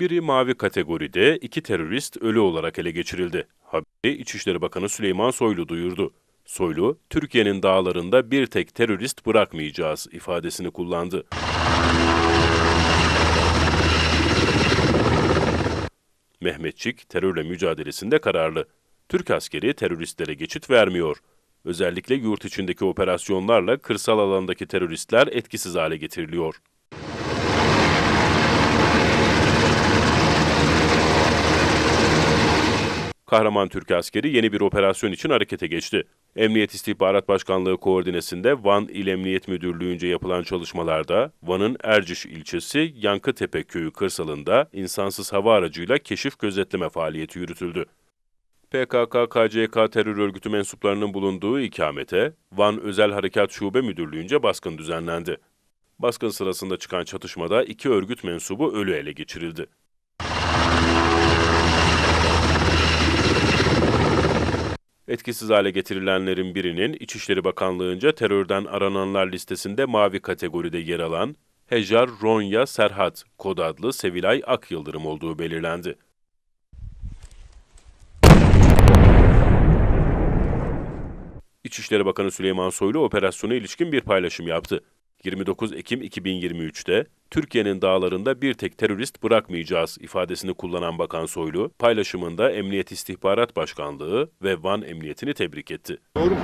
Biri mavi kategoride, iki terörist ölü olarak ele geçirildi. Haberi İçişleri Bakanı Süleyman Soylu duyurdu. Soylu, Türkiye'nin dağlarında bir tek terörist bırakmayacağız ifadesini kullandı. Mehmetçik terörle mücadelesinde kararlı. Türk askeri teröristlere geçit vermiyor. Özellikle yurt içindeki operasyonlarla kırsal alandaki teröristler etkisiz hale getiriliyor. Kahraman Türk askeri yeni bir operasyon için harekete geçti. Emniyet İstihbarat Başkanlığı koordinesinde Van İl Emniyet Müdürlüğü'nce yapılan çalışmalarda Van'ın Erciş ilçesi Yankıtepe köyü kırsalında insansız hava aracıyla keşif gözetleme faaliyeti yürütüldü. PKK-KCK terör örgütü mensuplarının bulunduğu ikamete Van Özel Harekat Şube Müdürlüğü'nce baskın düzenlendi. Baskın sırasında çıkan çatışmada iki örgüt mensubu ölü ele geçirildi. Etkisiz hale getirilenlerin birinin İçişleri Bakanlığı'nca terörden arananlar listesinde mavi kategoride yer alan Hejar Ronya Serhat kod adlı Sevilay Ak Yıldırım olduğu belirlendi. İçişleri Bakanı Süleyman Soylu operasyona ilişkin bir paylaşım yaptı. 29 Ekim 2023'te Türkiye'nin dağlarında bir tek terörist bırakmayacağız ifadesini kullanan Bakan Soylu, paylaşımında Emniyet İstihbarat Başkanlığı ve Van Emniyetini tebrik etti. Doğru mu?